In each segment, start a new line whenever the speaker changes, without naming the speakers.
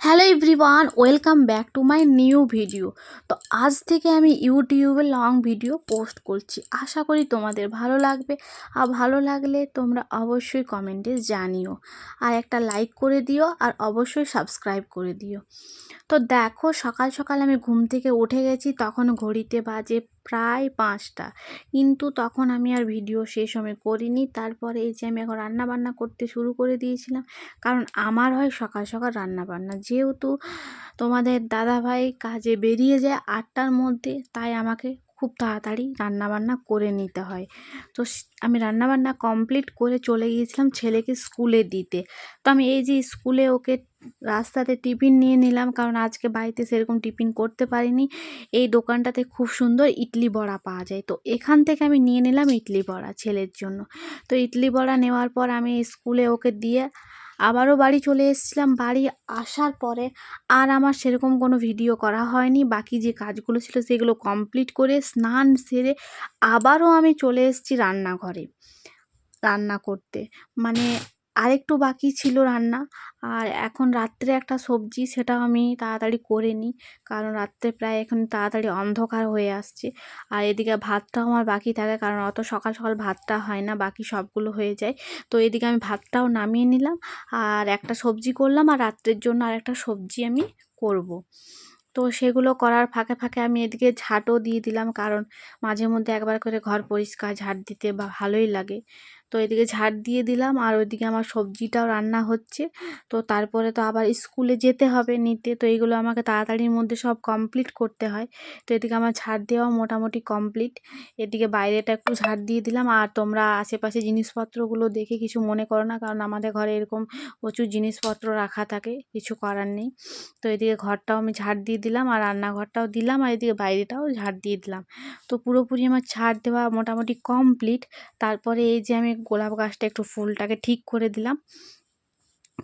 Hello everyone, welcome back to my new video. তো আজ থেকে আমি ইউটিউবে লং ভিডিও পোস্ট করছি। আশা করি তোমাদের ভালো লাগবে। আর ভালো লাগলে তোমরা অবশ্যই কমেন্টে জানিও। আর একটা লাইক করে দিও আর অবশ্যই সাবস্ক্রাইব করে দিও। তো দেখো সকাল সকাল আমি ঘুম থেকে উঠে গেছি, তখন ঘড়িতে বাজে প্রায় পাঁচটা। কিন্তু তখন আমি আর ভিডিও সেই সময় করিনি। তারপরে এই যে আমি এখন রান্না বান্না করতে শুরু করে দিয়েছিলাম, কারণ আমার হয় সকাল সকাল রান্না বান্না যেহেতু তোমাদের দাদাভাই কাজে বেরিয়ে যায় আটটার মধ্যে, তাই আমাকে খুব তাড়াতাড়ি রান্নাবান্না করে নিতে হয়। তো আমি রান্নাবান্না কমপ্লিট করে চলে গিয়েছিলাম ছেলেকে স্কুলে দিতে। তো আমি এই যে স্কুলে ওকে রাস্তাতে টিফিন নিয়ে নিলাম, কারণ আজকে বাড়িতে সেরকম টিফিন করতে পারিনি। এই দোকানটাতে খুব সুন্দর ইডলি বড়া পাওয়া যায়। তো এখান থেকে আমি নিয়ে নিলাম ইডলি বড়া ছেলের জন্য। তো ইডলি বড়া নেওয়ার পর আমি স্কুলে ওকে দিয়ে আবারও বাড়ি চলে এসেছিলাম। বাড়ি আসার পরে আর আমার সেরকম কোনো ভিডিও করা হয়নি। বাকি যে কাজগুলো ছিল সেগুলো কমপ্লিট করে স্নান সেরে আবারও আমি চলে এসেছি রান্নাঘরে। রান্না করতে। মানে আরেকটু বাকি ছিল রান্না। আর এখন রাত্রে একটা সবজি সেটাও আমি তাড়াতাড়ি করে নিই, কারণ রাত্রে প্রায় এখন তাড়াতাড়ি অন্ধকার হয়ে আসছে। আর এদিকে ভাতটাও আমার বাকি থাকে, কারণ অত সকাল সকাল ভাতটা হয় না, বাকি সবগুলো হয়ে যায়। তো এদিকে আমি ভাতটাও নামিয়ে নিলাম, আর একটা সবজি করলাম, আর রাত্রের জন্য আর একটা সবজি আমি করব। তো সেগুলো করার ফাঁকে ফাঁকে আমি এদিকে ঝাঁটও দিয়ে দিলাম, কারণ মাঝে মধ্যে একবার করে ঘর পরিষ্কার ঝাঁট দিতে বা ভালোই লাগে। তো এদিকে ঝাঁট দিয়ে দিলাম আর ওইদিকে আমার সবজিটাও রান্না হচ্ছে। তো তারপরে তো আবার স্কুলে যেতে হবে নিতে, তো এইগুলো আমাকে তাড়াতাড়ির মধ্যে সব কমপ্লিট করতে হয়। তো এদিকে আমার ঝাড় দেওয়াও মোটামুটি কমপ্লিট এদিকে বাইরেটা একটু ঝাড় দিয়ে দিলাম। আর তোমরা আশেপাশে জিনিসপত্রগুলো দেখে কিছু মনে করো না, কারণ আমাদের ঘরে এরকম প্রচুর জিনিসপত্র রাখা থাকে, কিছু করার নেই। তো এদিকে ঘরটাও আমি ঝাড় দিয়ে দিলাম আর রান্নাঘরটাও দিলাম আর এদিকে বাইরেটাও ঝাড় দিয়ে দিলাম। তো পুরোপুরি আমার ঝাড় দেওয়া মোটামুটি কমপ্লিট তারপরে এই যে আমি গোলাপ গাছটা একটু ফুলটাকে ঠিক করে দিলাম।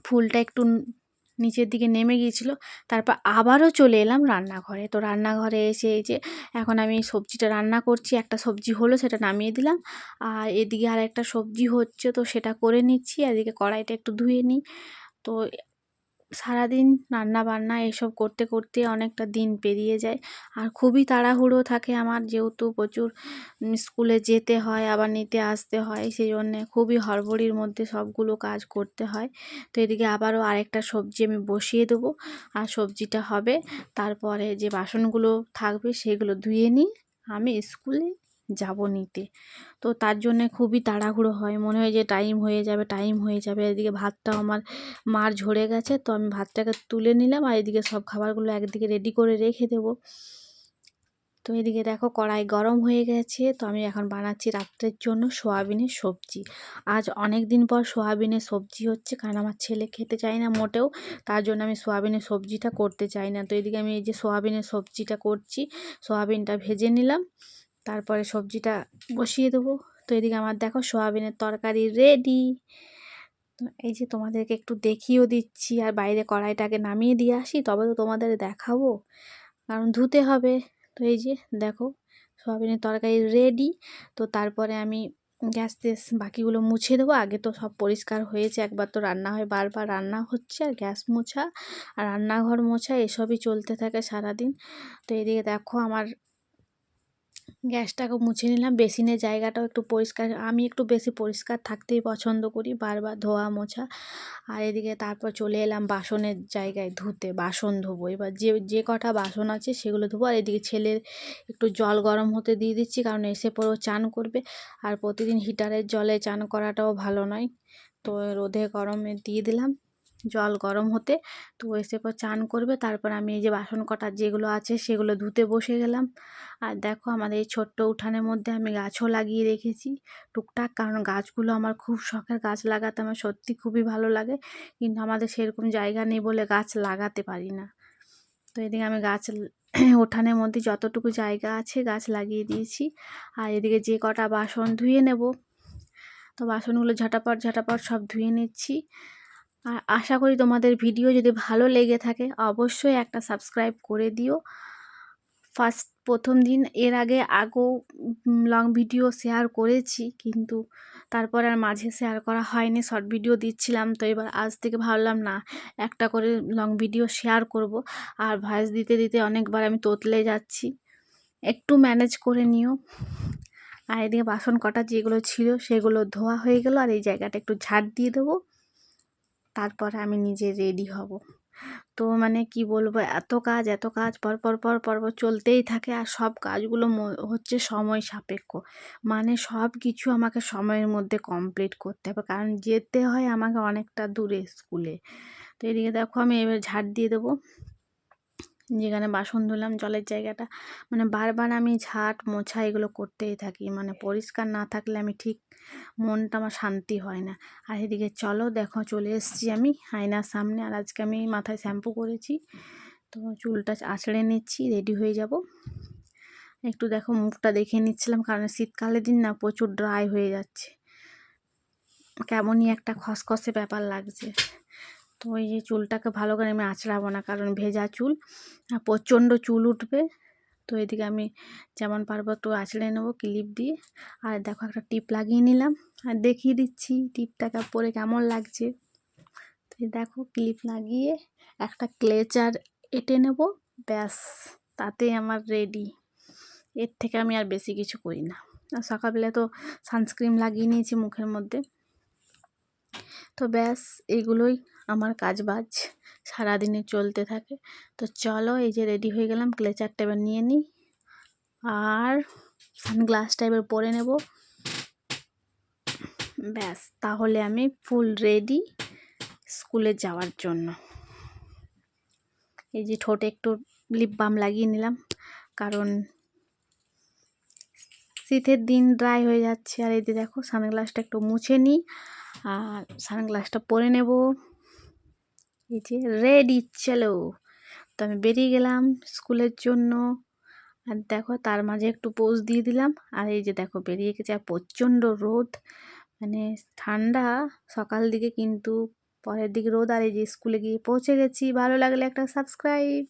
ফুলটা একটু নিচের দিকে নেমে গিয়েছিল, তারপর আবারও চলে এলাম রান্নাঘরে। তো রান্নাঘরে এসে এই যে এখন আমি সবজিটা রান্না করছি, একটা সবজি হলো সেটা নামিয়ে দিলাম। আর এদিকে আর একটা সবজি হচ্ছে, তো সেটা করে নিচ্ছি। এদিকে কড়াইটা একটু ধুয়ে নিই। তো সারাদিন রান্না বান্না এসব করতে করতে অনেকটা দিন পেরিয়ে যায়। আর খুবই তাড়াহুড়ো থাকে আমার, যেহেতু প্রচুর স্কুলে যেতে হয়, আবার নিতে আসতে হয় সেই জন্যে খুবই হড়বড়ির মধ্যে সবগুলো কাজ করতে হয়। তো এদিকে আবারও আরেকটা সবজি আমি বসিয়ে দেবো, আর সবজিটা হবে। তারপরে যে বাসনগুলো থাকবে সেগুলো ধুয়ে নিই। আমি স্কুলে যাব নিতে। তো তার জন্যে খুবই তাড়াহুড়ো হয়। মনে হয় যে টাইম হয়ে যাবে টাইম হয়ে যাবে। এদিকে ভাতটাও আমার মার ঝরে গেছে, তো আমি ভাতটাকে তুলে নিলাম আর এদিকে সব খাবারগুলো একদিকে রেডি করে রেখে দেবো। তো এদিকে দেখো কড়াই গরম হয়ে গেছে, তো আমি এখন বানাচ্ছি রাত্রের জন্য সোয়াবিনের সবজি। আজ অনেক দিন পর সোয়াবিনের সবজি হচ্ছে, কারণ আমার ছেলে খেতে চায় না মোটেও, তার জন্য আমি সোয়াবিনের সবজিটা করতে চাই না। তো এদিকে আমি এই যে সোয়াবিনের সবজিটা করছি, সোয়াবিনটা ভেজে নিলাম। তারপরে সবজিটা বসিয়ে দেবো। তো এদিকে আমার দেখো সোয়াবিনের তরকারি রেডি এই যে তোমাদেরকে একটু দেখিয়েও দিচ্ছি, আর বাইরে কড়াইটাকে নামিয়ে দিয়ে আসি, তবে তো তোমাদের দেখাবো, কারণ ধুতে হবে। তো এই যে দেখো সোয়াবিনের তরকারি রেডি তো তারপরে আমি গ্যাস টেস বাকিগুলো মুছে দেবো। আগে তো সব পরিষ্কার হয়েছে, একবার তো রান্না হয়, বারবার রান্না হচ্ছে, আর গ্যাস মোছা, আর রান্নাঘর মোছা, এসবই চলতে থাকে সারাদিন। তো এদিকে দেখো আমার গ্যাসটাকে মুছে নিলাম, বেসিনের জায়গাটাও একটু পরিষ্কার, আমি একটু বেশি পরিষ্কার থাকতেই পছন্দ করি বারবার ধোয়া মোছা। আর এদিকে তারপর চলে এলাম বাসনের জায়গায় ধুতে, বাসন ধোবো। এবার যে যে কটা বাসন আছে সেগুলো ধোবো। আর এদিকে ছেলের একটু জল গরম হতে দিয়ে দিচ্ছি, কারণ এসে পরেও চান করবে। আর প্রতিদিন হিটারের জলে চান করাটাও ভালো নয়। তো রোদে গরমে দিয়ে দিলাম। জল গরম হতে। তো এসে পর চান করবে, তারপর আমি এই যে বাসন কটার যেগুলো আছে সেগুলো ধুতে বসে গেলাম। আর দেখো আমাদের এই ছোট্ট উঠানের মধ্যে আমি গাছও লাগিয়ে রেখেছি টুকটাক, কারণ গাছগুলো আমার খুব শখের গাছ লাগাতে আমার সত্যি খুবই ভালো লাগে। কিন্তু আমাদের সেরকম জায়গা নেই বলে গাছ লাগাতে পারি না। তো এদিকে আমি গাছ উঠানের মধ্যে যতটুকু জায়গা আছে গাছ লাগিয়ে দিয়েছি। আর এদিকে যে কটা বাসন ধুয়ে নেব, তো বাসনগুলো ঝটাপট ঝটাপট সব ধুয়ে নিচ্ছি। আর আশা করি তোমাদের ভিডিও যদি ভালো লেগে থাকে, অবশ্যই একটা সাবস্ক্রাইব করে দিও। ফার্স্ট প্রথম দিন, এর আগে আগেও লং ভিডিও শেয়ার করেছি, কিন্তু তারপর আর মাঝে শেয়ার করা হয়নি শর্ট ভিডিও দিচ্ছিলাম, তো এবার আজ থেকে ভাবলাম, না, একটা করে লং ভিডিও শেয়ার করব। আর ভয়েস দিতে দিতে অনেকবার আমি তোতলে যাচ্ছি। একটু ম্যানেজ করে নিও। আর এদিকে বাসন কটা যেগুলো ছিল, সেগুলো ধোয়া হয়ে গেল, আর এই জায়গাটা একটু ঝাড় দিয়ে দেবো। তারপর আমি নিজে রেডি হব। তো মানে কি বলব, এত কাজ এত কাজ, পর পর পর পর চলতেই থাকে আর সব কাজগুলো হচ্ছে সময় সাপেক্ষ। মানে সব কিছু আমাকে সময়ের মধ্যে কমপ্লিট করতে হবে, কারণ যেতে হয় আমাকে অনেকটা দূরে স্কুলে তো এদিকে দেখো আমি এবার ঝাড় দিয়ে দেবো। যেখানে বাসন ধুলাম, জলের জায়গাটা। মানে বারবার আমি ঝাঁট, মোছা এগুলো করতেই থাকি। মানে পরিষ্কার না থাকলে আমি ঠিক মনটা আমার শান্তি হয় না। আর এদিকে চলো, দেখো চলে এসেছি আমি আয়নার সামনে। আর আজকে আমি মাথায় শ্যাম্পু করেছি। তো চুলটা আঁচড়ে নিচ্ছি, রেডি হয়ে যাব। একটু দেখো মুখটা দেখে নিচ্ছিলাম, কারণ শীতকালের দিন না প্রচুর ড্রাই হয়ে যাচ্ছে। কেমনই একটা খসখসে ব্যাপার লাগছে। তো ওই যে চুলটাকে ভালো করে আমি আঁচড়াবো না, কারণ ভেজা চুল প্রচণ্ড চুল উঠবে। তো এদিকে আমি যেমন পারব একটু আঁচড়ে নেব ক্লিপ দিয়ে। আর দেখো একটা টিপ লাগিয়ে নিলাম। আর দেখিয়ে দিচ্ছি টিপটাকে পরে কেমন লাগছে। তো দেখো ক্লিপ লাগিয়ে একটা ক্লেচার এঁটে নেব, ব্যাস, তাতে আমার রেডি এর থেকে আমি আর বেশি কিছু করি না। আর সকালবেলা তো সানস্ক্রিন লাগিয়ে নিয়েছি মুখের মধ্যে। তো ব্যাস, এগুলোই আমার কাজ বাজ সারাদিনে চলতে থাকে। তো চলো এই যে রেডি হয়ে গেলাম ক্লেচারটা এবার নিয়ে নিই। আর সানগ্লাসটা এবার পরে নেব। ব্যাস, তাহলে আমি ফুল রেডি স্কুলে যাওয়ার জন্য। এই যে ঠোঁটে একটু লিপ বাম লাগিয়ে নিলাম, কারণ শীতের দিন ড্রাই হয়ে যাচ্ছে। আর এই যে দেখো সানগ্লাসটা একটু মুছে নিই, আর সানগ্লাসটা পরে নেব। এই যে রেডি চলো। তো আমি বেরিয়ে গেলাম স্কুলের জন্য। আর দেখো তার মাঝে একটু পোজ দিয়ে দিলাম। আর এই যে দেখো বেরিয়ে গেছে, আর প্রচণ্ড রোদ। মানে ঠান্ডা, সকাল দিকে কিন্তু পরের দিকে রোদ। আর এই যে স্কুলে গিয়ে পৌঁছে গেছি। ভালো লাগলে একটা সাবস্ক্রাইব